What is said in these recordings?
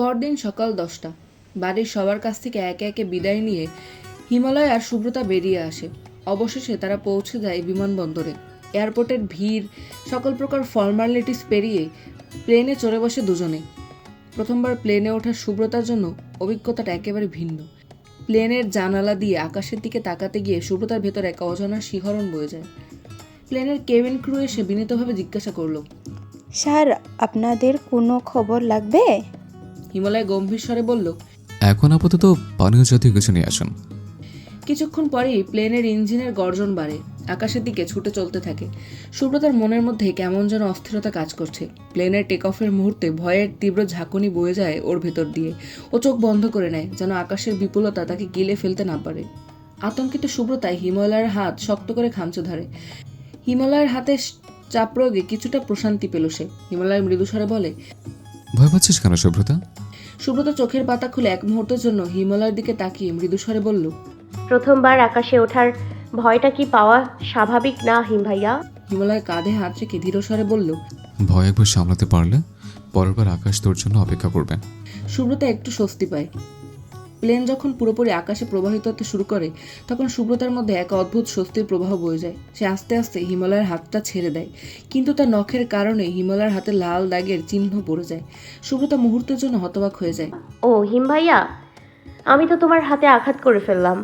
পরদিন সকাল দশটা। বাড়ির সবার কাছ থেকে একে একে বিদায় নিয়ে হিমালয় আর সুব্রতা বেরিয়ে আসে। অবশেষে তারা পৌঁছে যায় বিমানবন্দরে। এয়ারপোর্টের ভিড়, সকল প্রকার ফর্মালিটিস পেরিয়ে প্লেনে চড়ে বসে দুজনে। প্রথমবার প্লেনে ওঠার সুব্রতার জন্য অভিজ্ঞতাটা একেবারে ভিন্ন। প্লেনের জানালা দিয়ে আকাশের দিকে তাকাতে গিয়ে সুব্রতার ভেতর এক অজানা শিহরণ বয়ে যায়। প্লেনের কেবিন ক্রু এসে বিনীতভাবে জিজ্ঞাসা করল, স্যার, আপনাদের কোনো খবর লাগবে? হিমালয় গম্ভীর স্বরে বলল এখন আপাতত পানীয় জাতীয় কিছু নিয়ে আসুন। কিছুক্ষণ পরেই প্লেনের ইঞ্জিনের গর্জন বাড়ে আকাশের দিকে ছুটে চলতে থাকে। সুব্রতার মনের মধ্যে কেমন যেন অস্থিরতা কাজ করছে। প্লেনের টেক অফের মুহূর্তে ভয়ের তীব্র ঝাঁকুনি বয়ে যায় ওর ভেতর দিয়ে। ও চোখ বন্ধ করে নেয় যেন আকাশের বিপুলতা তাকে গিলে ফেলতে না পারে। আতঙ্কিত সুব্রতায় হিমালয়ের হাত শক্ত করে খামচে ধরে। হিমালয়ের হাতে চাপ প্রয়োগে কিছুটা প্রশান্তি পেল সে। হিমালয় মৃদুস্বরে বলে ভয় পাচ্ছিস কেন সুব্রতা? সুব্রত চোখের পাতা খুলে এক মুহূর্তের জন্য হিমালয়ের দিকে তাকিয়ে মৃদুস্বরে বলল প্রথমবার আকাশে ওঠার ভয়টা কি পাওয়া স্বাভাবিক না হিম ভাইয়া? হিমালয় কাঁধে হাত রেখে ধীরস্বরে বলল ভয় একবার সামলাতে পারলে পরের বার আকাশ তোর জন্য অপেক্ষা করবেন সুব্রতা একটু স্বস্তি পায়। প্লেন যখন পুরোপুরি আকাশে প্রবাহিত হতে শুরু করে তখন সুব্রতার মধ্যে এক অদ্ভুত স্বস্তির প্রবাহ বয়ে যায়। সে আস্তে আস্তে হিমালয়ের হাতটা ছেড়ে দেয় কিন্তু তার নখের কারণে হিমালয়ের হাতে লাল দাগের চিহ্ন পড়ে যায়। সুব্রতা মুহূর্তের জন্য হতবাক হয়ে যায়। ও হিম ভাইয়া আমি তো তোমার হাতে আঘাত করে ফেললাম।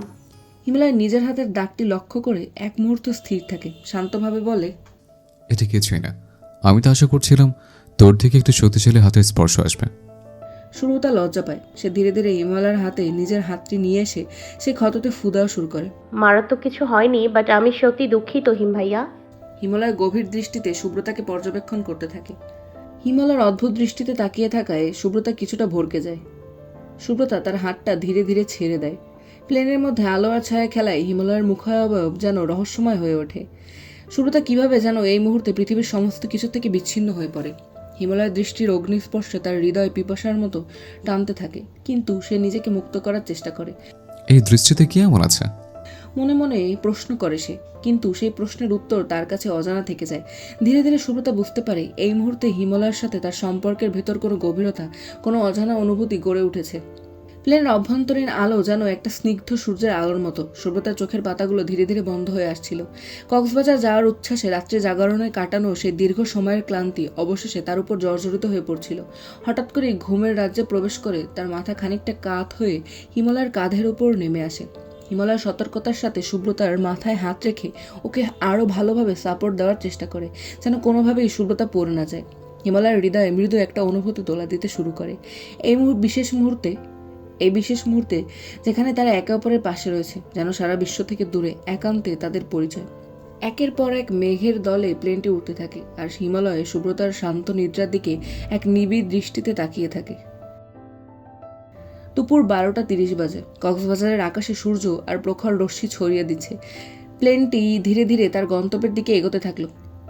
হিমালয় নিজের হাতের দাগটি লক্ষ্য করে এক মুহূর্ত স্থির থাকে শান্তভাবে বলে এটা কিছুই না। আমি তো আশা করছিলাম তোর থেকে একটু শক্তিশালী হাতের স্পর্শ আসবে। সুব্রতা লজ্জা পায়। সে ধীরে ধীরে হিমালয়ের হাতে নিজের হাতটি নিয়ে এসে সে ক্ষততে ফুদাও শুরু করে। মারাত্মক কিছু হয়নি বাট আমি সত্যি দুঃখিত হিম ভাইয়া। হিমালয় গভীর দৃষ্টিতে সুব্রতাকে পর্যবেক্ষণ করতে থাকে। হিমালয়ের অদ্ভুত দৃষ্টিতে তাকিয়ে থাকায় সুব্রতা কিছুটা ভরকে যায়। সুব্রতা তার হাতটা ধীরে ধীরে ছেড়ে দেয়। প্লেনের মধ্যে আলো আর ছায়া খেলায় হিমালয়ের মুখাবয়ব যেন রহস্যময় হয়ে ওঠে। সুব্রতা কীভাবে যেন এই মুহূর্তে পৃথিবীর সমস্ত কিছু থেকে বিচ্ছিন্ন হয়ে পড়ে। হিমালয়ের দৃষ্টির অগ্নিস্পর্শে তার হৃদয় পিপাসার মতো টানতে থাকে কিন্তু সে নিজেকে মুক্ত করার চেষ্টা করে। এই দৃষ্টিতে কি এমন আছে? মনে মনে প্রশ্ন করে সে কিন্তু সেই প্রশ্নের উত্তর তার কাছে অজানা থেকে যায়। ধীরে ধীরে সুব্রতা বুঝতে পারে এই মুহূর্তে হিমালয়ের সাথে তার সম্পর্কের ভেতর কোনো গভীরতা কোনো অজানা অনুভূতি গড়ে উঠেছে। প্লেনের অভ্যন্তরীণ আলো যেন একটা স্নিগ্ধ সূর্যের আলোর মতো। সুব্রতার চোখের পাতাগুলো ধীরে ধীরে বন্ধ হয়ে আসছিল। কক্সবাজার যাওয়ার উচ্ছ্বাসে রাত্রে জাগরণে কাটানো সেই দীর্ঘ সময়ের ক্লান্তি অবশেষে তার উপর জর্জরিত হয়ে পড়ছিল। হঠাৎ করেই ঘুমের রাজ্যে প্রবেশ করে তার মাথা খানিকটা কাত হয়ে হিমালয়ের কাঁধের উপর নেমে আসে। হিমালয় সতর্কতার সাথে সুব্রতার মাথায় হাত রেখে ওকে আরও ভালোভাবে সাপোর্ট দেওয়ার চেষ্টা করে, যেন কোনোভাবেই সুব্রতা পড়ে না যায়। হিমালয়ের হৃদয়ে মৃদু একটা অনুভূতি তোলা দিতে শুরু করে। এই বিশেষ মুহূর্তে এই বিশেষ মুহূর্তে যেখানে তারা একে অপরের পাশে রয়েছে, যেন সারা বিশ্ব থেকে দূরে একান্তে তাদের পরিচয়। একের পর এক মেঘের দলে প্লেনটি উঠতে থাকে আর হিমালয়ে সুব্রতার শান্ত নিদ্রার দিকে এক নিবিড় দৃষ্টিতে তাকিয়ে থাকে। দুপুর বারোটা তিরিশ বাজে। কক্সবাজারের আকাশে সূর্য আর প্রখর রশ্মি ছড়িয়ে দিচ্ছে। প্লেনটি ধীরে ধীরে তার গন্তব্যের দিকে এগোতে থাকল।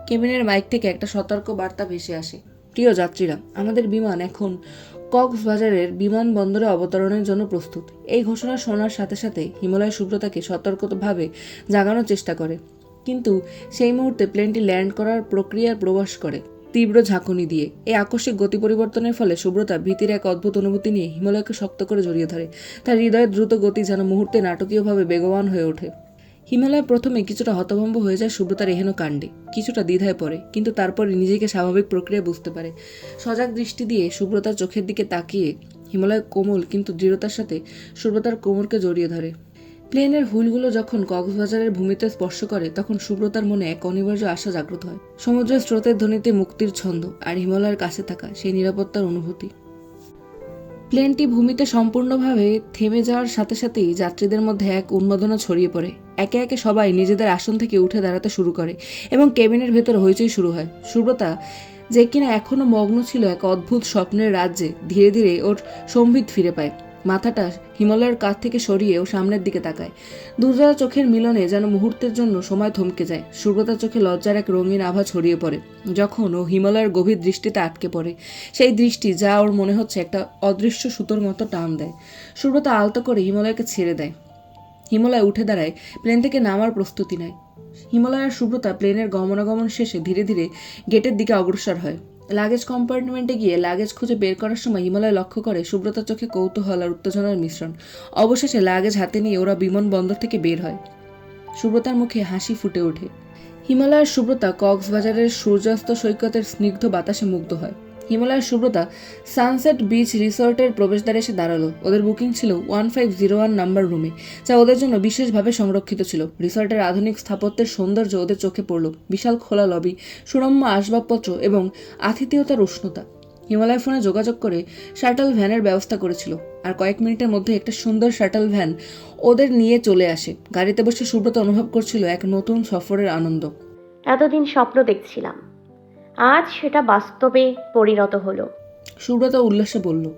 কেবিনের মাইক থেকে একটা সতর্ক বার্তা ভেসে আসে। প্রিয় যাত্রীরা, আমাদের বিমান এখন কক্সবাজারের বিমানবন্দরে অবতরণের জন্য প্রস্তুত। এই ঘোষণা শোনার সাথে সাথে হিমালয় সুব্রতাকে সতর্কভাবে জাগানোর চেষ্টা করে। কিন্তু সেই মুহূর্তে প্লেনটি ল্যান্ড করার প্রক্রিয়ার প্রবেশ করে তীব্র ঝাঁকুনি দিয়ে। এই আকস্মিক গতি পরিবর্তনের ফলে সুব্রতা ভীতির এক অদ্ভুত অনুভূতি নিয়ে হিমালয়কে শক্ত করে জড়িয়ে ধরে। তার হৃদয়ের দ্রুত গতি যেন মুহূর্তে নাটকীয়ভাবে বেগবান হয়ে ওঠে। হিমালয় প্রথমে কিছুটা হতভম্ব হয়ে যায় সুব্রতার এহেন কাণ্ডে। কিছুটা দ্বিধায় পড়ে, কিন্তু তারপরে নিজেকে স্বাভাবিক প্রক্রিয়া বুঝতে পারে। সজাগ দৃষ্টি দিয়ে সুব্রতার চোখের দিকে তাকিয়ে হিমালয় কোমল কিন্তু দৃঢ়তার সাথে সুব্রতার কোমরকে জড়িয়ে ধরে। প্লেনের হুলগুলো যখন কক্সবাজারের ভূমিতে স্পর্শ করে, তখন সুব্রতার মনে এক অনিবার্য আশা জাগ্রত হয়। সমুদ্রের স্রোতের ধ্বনিতে মুক্তির ছন্দ আর হিমালয়ের কাছে থাকা সেই নিরাপত্তার অনুভূতি। প্লেনটি ভূমিতে সম্পূর্ণভাবে থেমে যাওয়ার সাথে সাথেই যাত্রীদের মধ্যে এক উন্মাদনা ছড়িয়ে পড়ে। একে একে সবাই নিজেদের আসন থেকে উঠে দাঁড়াতে শুরু করে এবং কেবিনের ভেতর হইচই শুরু হয়। সুব্রতা, যে কিনা এখনও মগ্ন ছিল এক অদ্ভুত স্বপ্নের রাজ্যে, ধীরে ধীরে ওর সম্বিত ফিরে পায়। মাথাটা হিমালয়ের কাছ থেকে সরিয়ে ও সামনের দিকে তাকায়। দুর্জয়া চোখের মিলনে যেন মুহূর্তের জন্য সময় থমকে যায়। সুব্রতার চোখে লজ্জার এক রঙিন আভা ছড়িয়ে পড়ে, যখন ও হিমালয়ের গভীর দৃষ্টিতে আটকে পড়ে। সেই দৃষ্টি যা ওর মনে হচ্ছে একটা অদৃশ্য সুতোর মতো টান দেয়। সুব্রতা আলতো করে হিমালয়কে ছেড়ে দেয়। হিমালয় উঠে দাঁড়ায়, প্লেন থেকে নামার প্রস্তুতি নেয়। হিমালয়ের সুব্রতা প্লেনের গমনাগমন শেষে ধীরে ধীরে গেটের দিকে অগ্রসর হয়। লাগেজ কম্পার্টমেন্টে গিয়ে লাগেজ খুঁজে বের করার সময় হিমালয় লক্ষ্য করে সুব্রতার চোখে কৌতূহল আর উত্তেজনার মিশ্রণ। অবশেষে লাগেজ হাতে নিয়ে ওরা বিমানবন্দর থেকে বের হয়। সুব্রতার মুখে হাসি ফুটে ওঠে। হিমালয়ের সুব্রতা কক্সবাজারের সূর্যাস্ত সৈকতের স্নিগ্ধ বাতাসে মুগ্ধ হয়। হিমালয়ের সুব্রতা সানসেট বিচ রিসর্টের প্রবেশদ্বারে এসে দাঁড়াল। ওদের বুকিং ছিল one five zero one number রুমে, যা ওদের জন্য বিশেষভাবে সংরক্ষিত ছিল। রিসর্টের আধুনিক স্থাপত্যের সৌন্দর্য ওদের চোখে পড়ল। বিশাল খোলা লবি, সুরম্য আসবাবপত্র এবং আতিথেয়তার উষ্ণতা। হিমালয় ফোনে যোগাযোগ করে শাটল ভ্যানের ব্যবস্থা করেছিল আর কয়েক মিনিটের মধ্যে একটা সুন্দর শাটল ভ্যান ওদের নিয়ে চলে আসে। গাড়িতে বসে সুব্রত অনুভব করছিল এক নতুন সফরের আনন্দ। এতদিন স্বপ্ন দেখছিলাম। আজ সেটা বাস্তবে পরিণত হলো। সুব্রত উল্লাসে বলল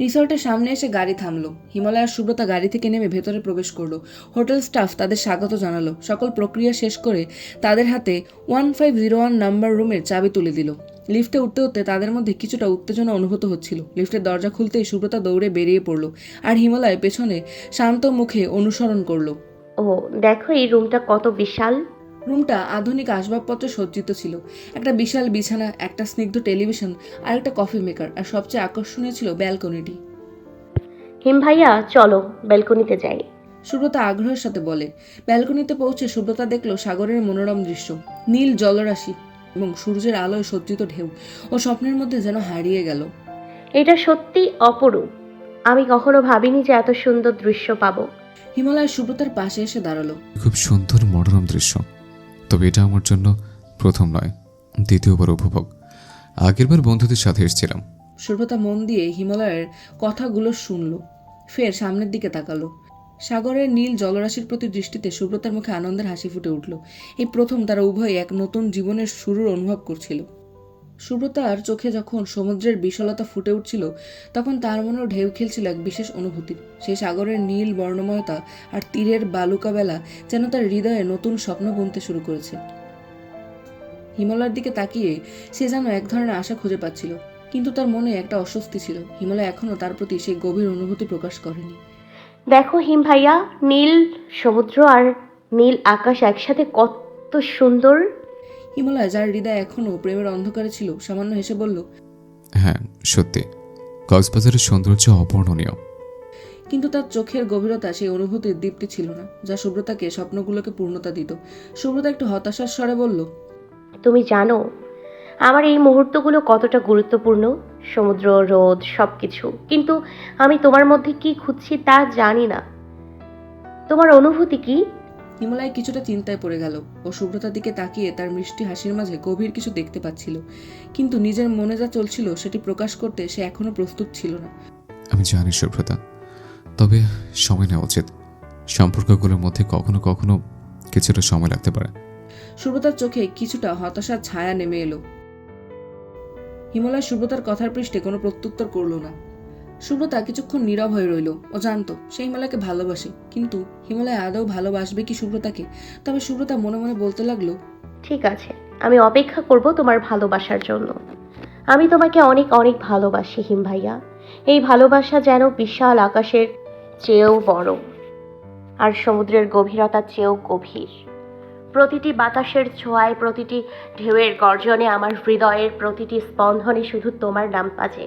রিসর্টের সামনে এসে গাড়ি থামলো। হিমালয় আর সুব্রতা গাড়ি থেকে নেমে ভেতরে প্রবেশ করল। হোটেল স্টাফ তাদের স্বাগত জানালো। সকল প্রক্রিয়া শেষ করে তাদের হাতে one five zero one number রুমের চাবি তুলে দিল। লিফটে উঠতে উঠতে তাদের মধ্যে কিছুটা উত্তেজনা অনুভূত হচ্ছিল। লিফটের দরজা খুলতেই সুব্রতা দৌড়ে বেরিয়ে পড়ল আর হিমালয় পেছনে শান্ত মুখে অনুসরণ করল। ও দেখো এই রুমটা কত বিশাল। রুমটা আধুনিক আসবাবপত্রে সজ্জিত ছিল। একটা বিশাল বিছানা একটা স্নিগ্ধ টেলিভিশন আর একটা কফি মেকার আর সবচেয়ে আকর্ষণীয় ছিল ব্যালকনিটি। হিম ভাইয়া চলো ব্যালকনিতে যাই। সুব্রতা আগ্রহের সাথে বলে। ব্যালকনিতে পৌঁছে সুব্রতা দেখল সাগরের মনোরম দৃশ্য। নীল জলরাশি এবং সূর্যের আলোয় সজ্জিত ঢেউ ও স্বপ্নের মধ্যে যেন হারিয়ে গেল। এটা সত্যি অপরূপ। আমি কখনো ভাবিনি যে এত সুন্দর দৃশ্য পাবো। হিমালয় সুব্রতার পাশে এসে দাঁড়াল। খুব সুন্দর মনোরম দৃশ্য। তবে এটা আমার জন্য প্রথম নয় দ্বিতীয়বার উপভোগ। আগেরবার বন্ধুদের সাথে এসেছিলাম। সুব্রতা মন দিয়ে হিমালয়ের কথাগুলো শুনল, ফের সামনের দিকে তাকালো। সাগরের নীল জলরাশির প্রতি দৃষ্টিতে সুব্রতার মুখে আনন্দের হাসি ফুটে উঠল। এই প্রথম তারা উভয়ে এক নতুন জীবনের শুরুর অনুভব করছিল। সুব্রতার চোখে যখন সমুদ্রের বিশালতা ফুটে উঠছিল, তখন তার মনেও ঢেউ খেলছিল এক বিশেষ অনুভূতি সেই সাগরের নীল বর্ণময়তা আর তীরের বালুকাবেলা যেন তার হৃদয়ে নতুন স্বপ্ন বুনতে শুরু করেছে। হিমালয়ের দিকে তাকিয়ে সে যেন এক ধরনের আশা খুঁজে পাচ্ছিল, কিন্তু তার মনে একটা অস্বস্তি ছিল। হিমালয় এখনও তার প্রতি সেই গভীর অনুভূতি প্রকাশ করেনি। দেখো হিম ভাইয়া, নীল সমুদ্র আর নীল আকাশ একসাথে কত সুন্দর। হিমালয় যার হৃদয় এখনও প্রেমের অন্ধকারে ছিল সামান্য হেসে বলল হ্যাঁ সত্যি। কক্সবাজারের সৌন্দর্য অবর্ণনীয় কিন্তু তার চোখের গভীরতা সেই অনুভূতির দীপ্তি ছিল না যা সুব্রতাকে স্বপ্নগুলোকে পূর্ণতা দিত। সুব্রতা একটু হতাশার স্বরে বলল তুমি জানো আমার এই মুহূর্তগুলো কতটা গুরুত্বপূর্ণ? সমুদ্র রোদ সব কিছু কিন্তু আমি তোমার মধ্যে কি খুঁজছি তা জানি না। তোমার অনুভূতি কি? হিমালয় কিছুটা চিন্তায় পড়ে গেল। ও সুব্রতার দিকে তাকিয়ে তার মিষ্টি হাসির মাঝে গভীর কিছু দেখতে পাচ্ছিল। কিন্তু নিজের মনে যা চলছিল সেটি প্রকাশ করতে সে এখনও প্রস্তুত ছিল না। আমি জানি সুব্রতা তবে সময় নেওয়া উচিত। সম্পর্কগুলোর মধ্যে কখনো কখনো কিছুটা সময় লাগতে পারে। সুব্রতার চোখে কিছুটা হতাশার ছায়া নেমে এলো। হিমালয় সুব্রতার কথার পৃষ্ঠে কোনো প্রত্যুত্তর করল না। সুব্রতা কিছুক্ষণ নীরব হয়ে রইল। ও জানতো, সে হিমালয়কে ভালোবাসে, কিন্তু হিমালয় আদৌ ভালোবাসবে কি সুব্রতাকে? তবে সুব্রতা মনে মনে বলতে লাগল, ঠিক আছে, আমি অপেক্ষা করব তোমার ভালোবাসার জন্য। আমি তোমাকে অনেক অনেক ভালোবাসি হিম ভাইয়া। এই ভালোবাসা যেন বিশাল আকাশের চেয়েও বড় আর সমুদ্রের গভীরতার চেয়েও গভীর। প্রতিটি বাতাসের ছোঁয়ায়, প্রতিটি ঢেউয়ের গর্জনে আমার হৃদয়ের প্রতিটি স্পন্দনে শুধু তোমার নাম বাজে।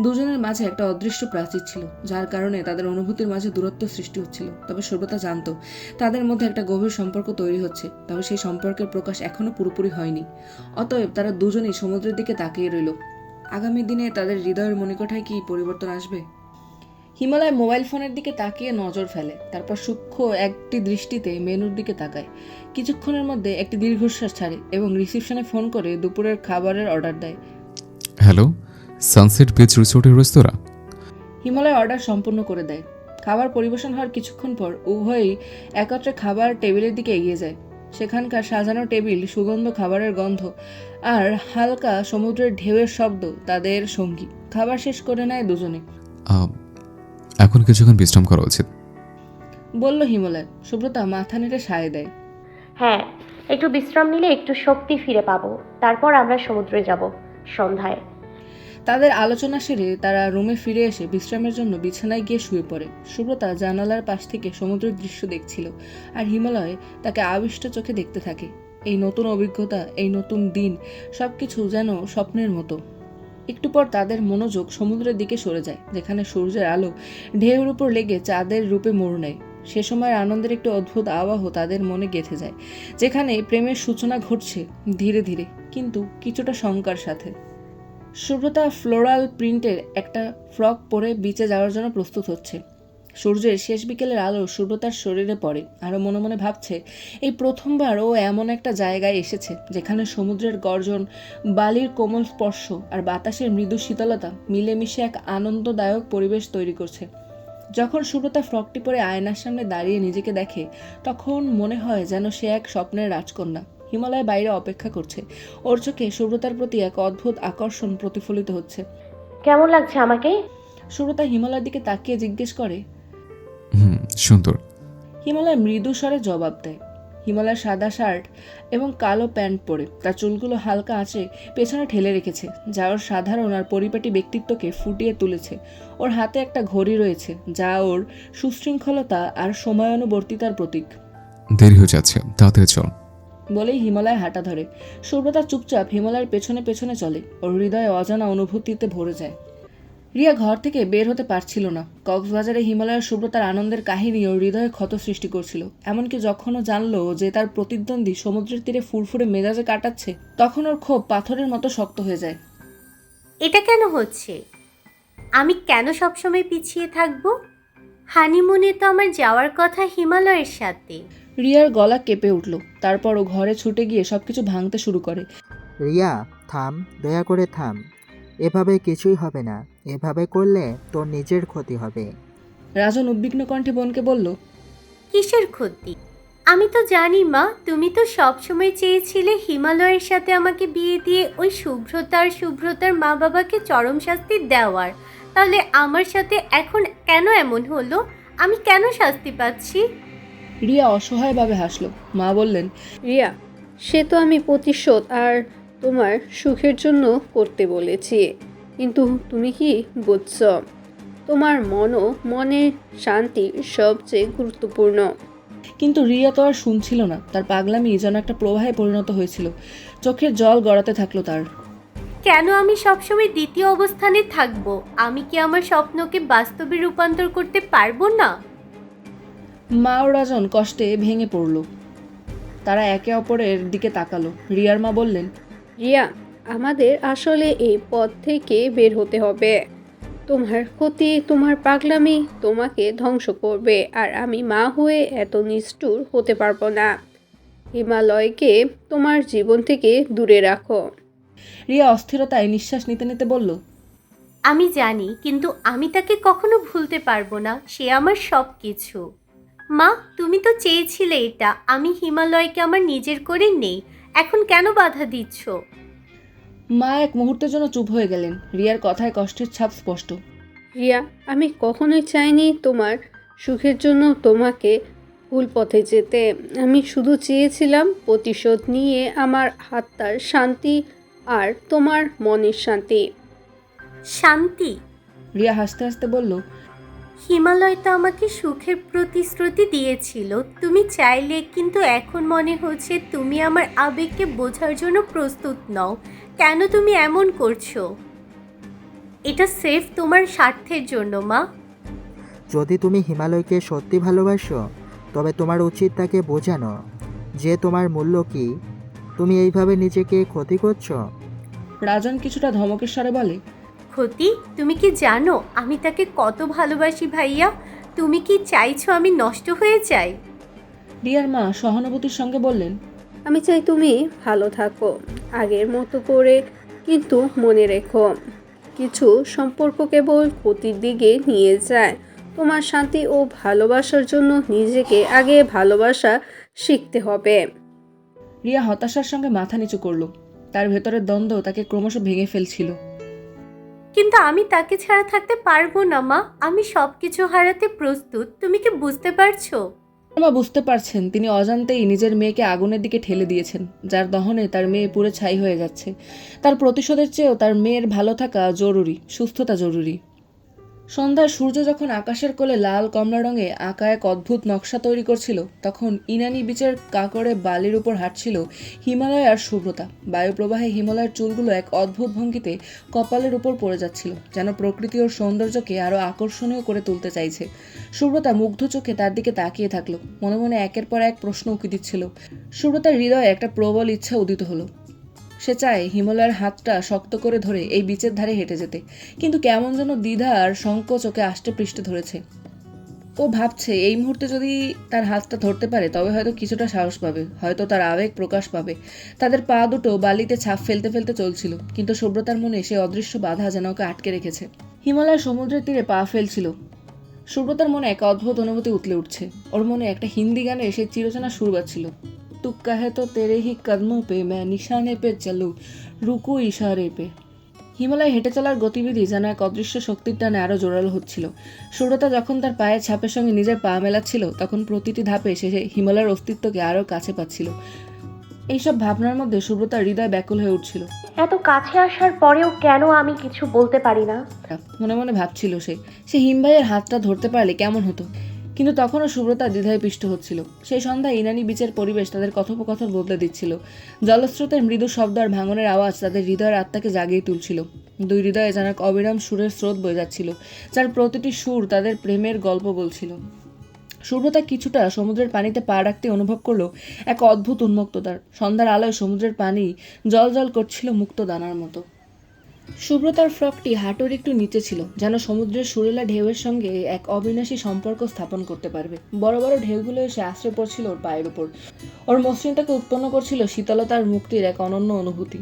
দুজনের মাঝে একটা অদৃশ্য প্রাচীর ছিল, যার কারণে তাদের অনুভূতির মাঝে দূরত্ব সৃষ্টি হচ্ছিল। তবে সুব্রতা জানত, তাদের মধ্যে একটা গভীর সম্পর্ক তৈরি হচ্ছে, তবে সেই সম্পর্কের প্রকাশ এখনও পুরোপুরি হয়নি। অতএব তারা দুজনেই সমুদ্রের দিকে তাকিয়ে রইল। আগামী দিনে তাদের হৃদয়ের মণিকোঠায় কি পরিবর্তন আসবে? হিমালয় মোবাইল ফোনের দিকে তাকিয়ে নজর ফেলে, তারপর সূক্ষ্ম একটি দৃষ্টিতে মেনুর দিকে তাকায়। কিছুক্ষণের মধ্যে একটি দীর্ঘশ্বাস ছাড়ে এবং রিসিপশনে ফোন করে দুপুরের খাবারের অর্ডার দেয়। হ্যালো? সানসেট বিচ রিসোর্টের রেস্তোরাঁ। হিমালয় অর্ডার সম্পূর্ণ করে দেয়। খাবার পরিবেশন হওয়ার কিছুক্ষণ পর উভয়ই একত্রে খাবার টেবিলের দিকে এগিয়ে যায়। সেখানকার সাজানো টেবিল সুগন্ধ খাবারের গন্ধ আর হালকা সমুদ্রের ঢেউয়ের শব্দ তাদের সঙ্গী। খাবার শেষ করে নেয় দুজনে। এখন কিছুক্ষণ বিশ্রাম করা উচিত। বলল হিমালয়। সুব্রতা মাথা নেড়ে সায় দেয়। হ্যাঁ একটু বিশ্রাম নিলে একটু শক্তি ফিরে পাবো। তারপর আমরা সমুদ্রে যাব। সন্ধ্যায়। তাদের আলোচনা সেরে তারা রুমে ফিরে এসে বিশ্রামের জন্য বিছানায় গিয়ে শুয়ে পড়ে। সুব্রতা জানালার পাশ থেকে সমুদ্রের দৃশ্য দেখছিল আর হিমালয়ে তাকে আবিষ্ট চোখে দেখতে থাকে। এই নতুন অভিজ্ঞতা, এই নতুন দিন সব কিছু যেন স্বপ্নের মতো। একটু পর তাদের মনোযোগ সমুদ্রের দিকে সরে যায়, যেখানে সূর্যের আলো ঢেউর উপর লেগে চাঁদের রূপে মোড় নেয়। সে সময়ের আনন্দের একটি অদ্ভুত আবহ তাদের মনে গেঁথে যায়, যেখানে প্রেমের সূচনা ঘটছে ধীরে ধীরে, কিন্তু কিছুটা শঙ্কার সাথে। সুব্রতা ফ্লোরাল প্রিন্টের একটা ফ্রক পরে বিচে যাওয়ার জন্য প্রস্তুত হচ্ছে। সূর্যের শেষ বিকেলের আলো সুব্রতার শরীরে পড়ে, আরও মনে মনে ভাবছে, এই প্রথমবার ও এমন একটা জায়গায় এসেছে, যেখানে সমুদ্রের গর্জন, বালির কোমল স্পর্শ আর বাতাসের মৃদু শীতলতা মিলেমিশে এক আনন্দদায়ক পরিবেশ তৈরি করছে। যখন সুব্রতা ফ্রকটি পরে আয়নার সামনে দাঁড়িয়ে নিজেকে দেখে, তখন মনে হয় যেন সে এক স্বপ্নের রাজকন্যা। হিমালয় বাইরে অপেক্ষা করছে। ওর চোখে সুব্রতার প্রতি এক অদ্ভুত আকর্ষণ প্রতিফলিত হচ্ছে। কেমন লাগছে আমাকে? সুব্রতা হিমালয়ের দিকে তাকিয়ে জিজ্ঞেস করে হুম সুন্দর। হিমালয় মৃদু স্বরে জবাব দেয়। হিমালয় সাদা শার্ট এবং কালো প্যান্ট পরে তার চুলগুলো হালকা আঁচড়ে পেছনে ঠেলে রেখেছে যা ওর সাধারণ আর পরিপাটি ব্যক্তিত্বকে ফুটিয়ে তুলেছে। ওর হাতে একটা ঘড়ি রয়েছে যা ওর সুশৃঙ্খলতা আর সময়ানুবর্তিতার প্রতীক। দেরি হয়ে যাচ্ছে তাড়াতাড়ি চল। বলেই হিমালয় হাঁটা ধরে। সুব্রতা চুপচাপ হিমালয়ের পেছনে পেছনে চলে, ওর হৃদয়ে অজানা অনুভূতিতে ভরে যায়। রিয়া ঘর থেকে বের হতে পারছিল না। কক্সবাজারে হিমালয়ের সুব্রতার আনন্দের কাহিনী ওর হৃদয়ে ক্ষত সৃষ্টি করছিল। এমনকি যখনও জানলো যে তার প্রতিদ্বন্দ্বী সমুদ্রের তীরে ফুরফুরে মেজাজে কাটাচ্ছে, তখন ওর ক্ষোভ পাথরের মতো শক্ত হয়ে যায়। এটা কেন হচ্ছে? আমি কেন সবসময় পিছিয়ে থাকব? হানিমুনে তো আমার যাওয়ার কথা হিমালয়ের সাথে। রিয়ার গলা কেঁপে উঠল। তারপর ও ঘরে ছুটে গিয়ে সবকিছু ভাঙতে শুরু করে। রিয়া থাম দয়া করে থাম। এভাবে কিছুই হবে না। এভাবে করলে তোর নিজের ক্ষতি হবে। রাজন উদ্বিগ্ন কণ্ঠে বোনকে বলল কিসের ক্ষতি? আমি তো জানি মা তুমি তো সবসময় চেয়েছিলে হিমালয়ের সাথে আমাকে বিয়ে দিয়ে ওই শুভ্রতার শুভ্রতার মা বাবাকে চরম শাস্তি দেওয়ার। তাহলে আমার সাথে এখন কেন এমন হলো? আমি কেন শাস্তি পাচ্ছি? রিয়া অসহায়ভাবে হাসলো। মা বললেন রিয়া সে তো আমি প্রতিশোধ আর তোমার সুখের জন্য করতে বলেছি। কিন্তু তুমি কি বুঝছ তোমার মনও মনের শান্তি সবচেয়ে গুরুত্বপূর্ণ। কিন্তু রিয়া তো আর শুনছিল না। তার পাগলামি যেন একটা প্রবাহে পরিণত হয়েছিল। চোখের জল গড়াতে থাকল তার। কেন আমি সবসময় দ্বিতীয় অবস্থানে থাকব? আমি কি আমার স্বপ্নকে বাস্তবে রূপান্তর করতে পারব না? মা ও রাজন কষ্টে ভেঙে পড়ল। তারা একে অপরের দিকে তাকালো। রিয়ার মা বললেন রিয়া আমাদের আসলে এই পথ থেকে বের হতে হবে। তোমার ক্ষতি তোমার পাগলামি তোমাকে ধ্বংস করবে আর আমি মা হয়ে এত নিষ্ঠুর হতে পারব না। হিমালয়কে তোমার জীবন থেকে দূরে রাখো। রিয়া অস্থিরতায় নিঃশ্বাস নিতে নিতে বলল আমি জানি কিন্তু আমি তাকে কখনো ভুলতে পারব না সে আমার সব কিছু মা তুমি তো চেয়েছিলে এটা। আমি হিমালয়কে আমার নিজের করে নেই। এখন কেন বাধা দিচ্ছ? মা এক মুহূর্তের জন্য চুপ হয়ে গেলেন। রিয়ার কথায় কষ্টের ছাপ স্পষ্ট। রিয়া আমি কখনোই চাইনি তোমার সুখের জন্য তোমাকে ভুল পথে যেতে। আমি শুধু চেয়েছিলাম প্রতিশোধ নিয়ে আমার হাতটার শান্তি আর তোমার মনের শান্তি। শান্তি? রিয়া হাসতে হাসতে বলল হিমালয় তো আমাকে সুখের প্রতিশ্রুতি দিয়েছিল। তুমি চাইলে কিন্তু এখন মনে হচ্ছে তুমি আমার আবেগকে বোঝার জন্য প্রস্তুত নও। কেন তুমি এমন করছ? এটা সেফ তোমার স্বার্থের জন্য মা। যদি তুমি হিমালয়কে সত্যি ভালোবাসো তবে তোমার উচিত তাকে বোঝানো যে তোমার মূল্য কি। তুমি এইভাবে নিজেকে ক্ষতি করছ? রাজন কিছুটা ধমকের স্বরে বলে ক্ষতি? তুমি কি জানো আমি তাকে কত ভালোবাসি ভাইয়া? তুমি কি চাইছো আমি নষ্ট হয়ে যাই? রিয়ার মা সহানুভূতির সঙ্গে বললেন আমি চাই তুমি ভালো থাকো আগের মতো করে কিন্তু মনে রেখো। কিছু সম্পর্ক কেবল ক্ষতির দিকে নিয়ে যায়। তোমার শান্তি ও ভালোবাসার জন্য নিজেকে আগে ভালোবাসা শিখতে হবে। রিয়া হতাশার সঙ্গে মাথা নিচু করল। তার ভেতরের দ্বন্দ্ব তাকে ক্রমশ ভেঙে ফেলছিল। কিন্তু আমি তাকে ছাড়া থাকতে পারব না, মা। আমি সব কিছু হারাতে প্রস্তুত। তুমি কি বুঝতে পারছ? মা, বুঝতে পারছেন। তিনি অজান্তেই নিজের মেয়েকে আগুনের দিকে ঠেলে দিয়েছেন, যার দহনে তার মেয়ে পুরো ছাই হয়ে যাচ্ছে। তার প্রতিশোধের চেয়েও তার মেয়ের ভালো থাকা জরুরি, সুস্থতা জরুরি। সন্ধ্যায় সূর্য যখন আকাশের কোলে লাল কমলা রঙে আঁকা এক অদ্ভুত নকশা তৈরি করছিল, তখন ইনানি বিচের কাকড়ে বালির উপর হাঁটছিল হিমালয় আর শুভ্রতা। বায়ুপ্রবাহে হিমালয়ের চুলগুলো এক অদ্ভুত ভঙ্গিতে কপালের উপর পড়ে যাচ্ছিল, যেন প্রকৃতি ওর সৌন্দর্যকে আরও আকর্ষণীয় করে তুলতে চাইছে। সুব্রতা মুগ্ধ চোখে তার দিকে তাকিয়ে থাকল, মনে মনে একের পর এক প্রশ্ন উকি দিচ্ছিল। সুব্রতার হৃদয়ে একটা প্রবল ইচ্ছা উদিত হলো। সে চায় হিমালয়ের হাতটা শক্ত করে ধরে এই বিচের ধারে হেঁটে যেতে। কিন্তু কেমন যেন দ্বিধা আর সংকোচ ওকে আষ্টে পৃষ্ঠে ধরেছে। ও ভাবছে, এই মুহূর্তে যদি তার হাতটা ধরতে পারে, তবে হয়তো কিছুটা সাহস পাবে, হয়তো তার আবেগ প্রকাশ পাবে। তাদের পা দুটো বালিতে ছাপ ফেলতে ফেলতে চলছিল, কিন্তু সুব্রতার মনে সে অদৃশ্য বাধা যেন ওকে আটকে রেখেছে। হিমালয় সমুদ্রের তীরে পা ফেলছিল। সুব্রতার মনে এক অদ্ভুত অনুভূতি উতলে উঠছে। ওর মনে একটা হিন্দি গানে সে চিরচেনা সুর বাজছিল। তু কাহে তো তেরে হি কদমোं পে मैं নিশানে পে চলু রুকু ইশারে পে হিমালয় হেঁটে চলার গতিবিধি যেন এক অদৃশ্য শক্তির টানে আরও জোরালো হচ্ছিল। সুরতা যখন তার পায়ের ছাপের সঙ্গে নিজের পা মেলাচ্ছিল তখন প্রতিটি ধাপে সে সে হিমালয়ের অস্তিত্বকে আরও কাছে পাচ্ছিল। এইসব ভাবনার মধ্যে সুব্রতার হৃদয় ব্যাকুল হয়ে উঠছিল। এত কাছে আসার পরেও কেন আমি কিছু বলতে পারি না? মনে মনে ভাবছিল সে। সে হিমভাইয়ের হাতটা ধরতে পারলে কেমন হতো? কিন্তু তখনও সুব্রতা দ্বিধায় পিষ্ট হচ্ছিল। সেই সন্ধ্যায় ইনানি বিচের পরিবেশ তাদের কথোপকথন বদলে দিচ্ছিল। জলস্রোতের মৃদু শব্দ আর ভাঙনের আওয়াজ তাদের হৃদয়ের আত্মাকে জাগিয়ে তুলছিল। দুই হৃদয়ে যেন এক অবিরাম সুরের স্রোত বয়ে যাচ্ছিল, যার প্রতিটি সুর তাদের প্রেমের গল্প বলছিল। সুব্রতা কিছুটা সমুদ্রের পানিতে পা রাখতে অনুভব করল এক অদ্ভুত উন্মুক্ততার সন্ধ্যার আলোয় সমুদ্রের পানি জল জল করছিল মুক্ত দানার মতো। সুব্রতার ফ্রকটি হাঁটুর একটু নিচে ছিল, যেন সমুদ্রের সুরেলা ঢেউয়ের সঙ্গে এক অবিনাশী সম্পর্ক স্থাপন করতে পারবে। বড় বড় ঢেউগুলো এসে আশ্রয় পড়ছিল ওর পায়ের উপর। ওর মসৃণটাকে উৎপন্ন করছিল শীতলতার মুক্তির এক অনন্য অনুভূতি।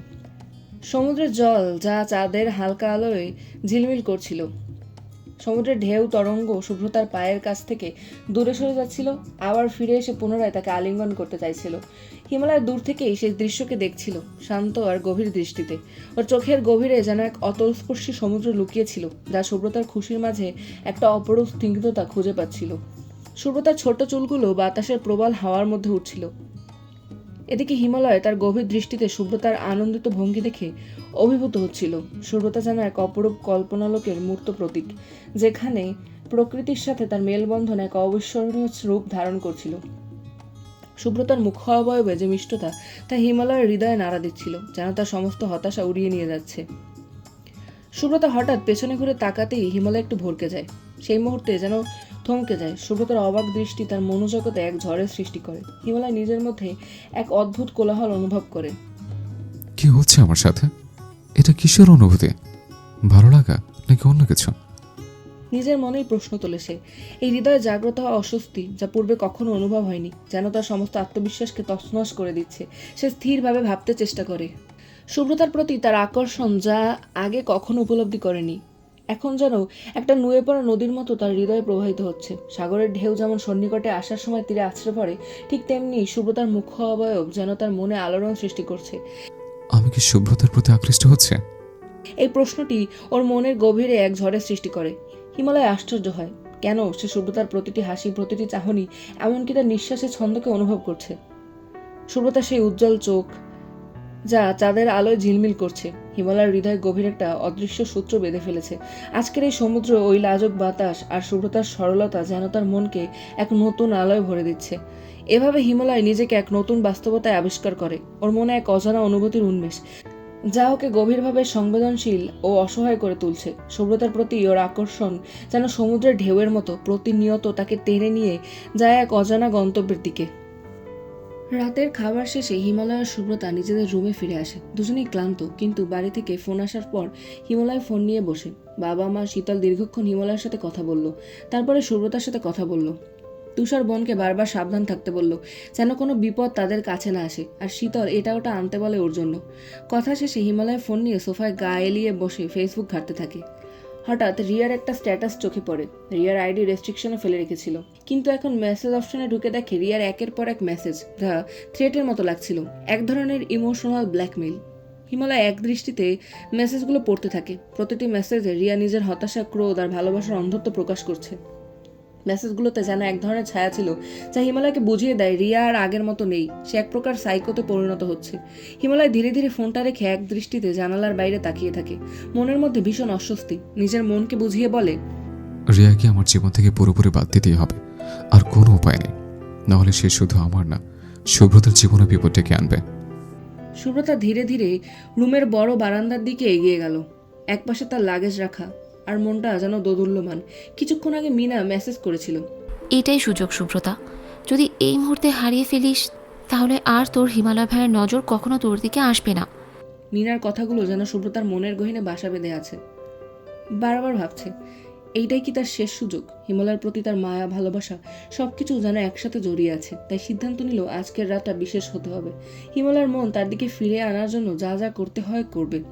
সমুদ্রের জল যা চাঁদের হালকা আলোয় ঝিলমিল করছিল। সমুদ্রের ঢেউ, তরঙ্গ, শুভ্রতার পায়ের কাছ থেকে দূরে সরে যাচ্ছিল, আবার ফিরে এসে পুনরায় তাকে আলিঙ্গন করতে চাইছিল। হিমালয় দূর থেকেই সেই দৃশ্যকে দেখছিল, শান্ত আর গভীর দৃষ্টিতে। ওর চোখের গভীরে যেন এক অতলস্পর্শী সমুদ্র লুকিয়েছিল, যা সুব্রতার খুশির মাঝে একটা অপরূপ স্নিগ্ধতা খুঁজে পাচ্ছিল। সুব্রতার ছোট চুলগুলো বাতাসের প্রবল হাওয়ার মধ্যে উঠছিল। এদিকে হিমালয় তার গভীর দৃষ্টিতে সুব্রতার আনন্দিত ভঙ্গি দেখে অভিভূত হচ্ছিল। সুব্রতা যেন এক অপরূপ কল্পনালোকের মূর্ত প্রতীক, যেখানে প্রকৃতির সাথে তার মেলবন্ধন এক অবিস্মরণীয় রূপ ধারণ করছিল। সুব্রতার মুখ অবয়বে যে মিষ্টতা, তা হিমালয়ের হৃদয়ে নাড়া দিচ্ছিল, যেন তার সমস্ত হতাশা উড়িয়ে নিয়ে যাচ্ছে। সুব্রতা হঠাৎ পেছনে ঘুরে তাকাতেই হিমালয় একটু ভরকে যায়। সেই মুহূর্তে যেন থমকে যায়। সুব্রতার অবাক দৃষ্টি তার মনোজগতে এক ঝড়ের সৃষ্টি করে। হিমালয় নিজের মধ্যে এক অদ্ভুত কোলাহল অনুভব করে। কি হচ্ছে আমার সাথে? এটা কিসের অনুভূতি? ভালো লাগা নাকি অন্য কিছু? নিজের মনেই প্রশ্ন তোলে সে। এই হৃদয়ে জাগ্রত হওয়া অস্বস্তি যা পূর্বে কখনো অনুভব হয়নি, যেন তার সমস্ত আত্মবিশ্বাসকে তছনছ করে দিচ্ছে। সে স্থিরভাবে ভাবতে চেষ্টা করে। সুব্রতার প্রতি তার আকর্ষণ যা আগে কখনো উপলব্ধি করেনি, এখন যেন একটা নুয়ে পড়া নদীর মতো তার হৃদয়ে প্রবাহিত হচ্ছে। সাগরের ঢেউ যেমন সন্নিকটে আসার সময় তীরে আছড়ে পড়ে, ঠিক তেমনি সুব্রতার মুখ্য অবয়ব যেন তার মনে আলোড়ন সৃষ্টি করছে। আমি কি শুভ্রতার প্রতি আকৃষ্ট হচ্ছে? এই প্রশ্নটি ওর মনের গভীরে এক ঝড়ের সৃষ্টি করে। হিমালয় আশ্চর্য হয়। কেন সে সুব্রতার প্রতিটি হাসি, প্রতিটি চাহনি এমনকি তার নিঃশ্বাসের ছন্দকে অনুভব করছে? শুভ্রতা সেই উজ্জ্বল চোখ যা চাঁদের আলোয় ঝিলমিল করছে। হিমালয়ের হৃদয় গভীর একটা অদৃশ্য সূত্র বেঁধে ফেলেছে। আজকের এই সমুদ্র ওই লাজক বাতাস আর শুভ্রতার সরলতা যেন তার মনকে এক নতুন আলোয় ভরে দিচ্ছে। এভাবে হিমালয় নিজেকে এক নতুন বাস্তবতায় আবিষ্কার করে। ওর মনে এক অজানা অনুভূতির উন্মেষ, যা ওকে গভীরভাবে সংবেদনশীল ও অসহায় করে তুলছে। সুব্রতার প্রতি ওর আকর্ষণ যেন সমুদ্রের ঢেউয়ের মতো প্রতিনিয়ত তাকে টেনে নিয়ে যায় এক অজানা গন্তব্যের দিকে। রাতের খাবার শেষে হিমালয় আর সুব্রতা নিজেদের রুমে ফিরে আসে। দুজনেই ক্লান্ত, কিন্তু বাড়ি থেকে ফোন আসার পর হিমালয় ফোন নিয়ে বসে। বাবা মা শীতল দীর্ঘক্ষণ হিমালয়ের সাথে কথা বলল, তারপরে সুব্রতার সাথে কথা বলল। তুষার বোনকে বারবার সাবধান থাকতে বলল, যেন কোনো বিপদ তাদের কাছে না আসে, আর শীতল এটা ওটা আনতে বলে ওর জন্য। কথা শেষে হিমালয় ফোন নিয়ে সোফায় গা এলিয়ে বসে ফেসবুক ঘাঁটতে থাকে। হঠাৎ রিয়ার একটা স্ট্যাটাস চোখে পড়ে। রিয়ার আইডি রেস্ট্রিকশনে ফেলে রেখেছিল। কিন্তু এখন মেসেজ অপশনে ঢুকে দেখে রিয়ার একের পর এক মেসেজ যা থ্রেটের মতো লাগছিল। এক ধরনের ইমোশনাল ব্ল্যাকমেল হিমালয় এক দৃষ্টিতে মেসেজগুলো পড়তে থাকে। প্রতিটি মেসেজে রিয়া নিজের হতাশা, ক্রোধ আর ভালোবাসার অন্ধত্ব প্রকাশ করছে। মেসেজগুলোতে যেন এক ধরনের ছায়া ছিল যা হিমালয়কে বুঝিয়ে দেয় রিয়া আর আগের মতো নেই সে এক প্রকার সাইকোতে পরিণত হচ্ছে। হিমালয় ধীরে ধীরে ফোনটা রেখে এক দৃষ্টিতে জানালার বাইরে তাকিয়ে থাকে। মনের মধ্যে ভীষণ অস্বস্তি নিজের মনকে বুঝিয়ে বলে রিয়াকে আমার জীবন থেকে পুরোপুরি বাদ দিতেই হবে আর কোনো উপায় নেই। নাহলে সে শুধু আমার না সুব্রতার জীবনে বিপদ ডেকে আনবে। সুব্রতা ধীরে ধীরে রুমের বড় বারান্দার দিকে এগিয়ে গেল। একপাশে তার লাগেজ রাখা আর মনটা যেন দোদুল্যমান। কিছুক্ষণ আগে মিনা মেসেজ করেছিল। এটাই সুযোগ সুব্রতা। যদি এই মুহূর্তে হারিয়ে ফেলিস তাহলে আর তোর হিমালয় ভাইয়ের নজর কখনো তোর দিকে আসবে না। মিনার কথাগুলো যেন সুব্রতার মনের গহিনে বাসা বেঁধে আছে। বারবার ভাবছে এইটাই কি তার শেষ সুযোগ? হিমালয়ের প্রতি তার মায়া ভালোবাসা সবকিছু যেন একসাথে জড়িয়ে আছে। তাই সিদ্ধান্ত নিল আজকের রাতটা বিশেষ হতে হবে। হিমালয়ের মন তার দিকে ফিরে আনার জন্য যা যা করতে হয় করবে।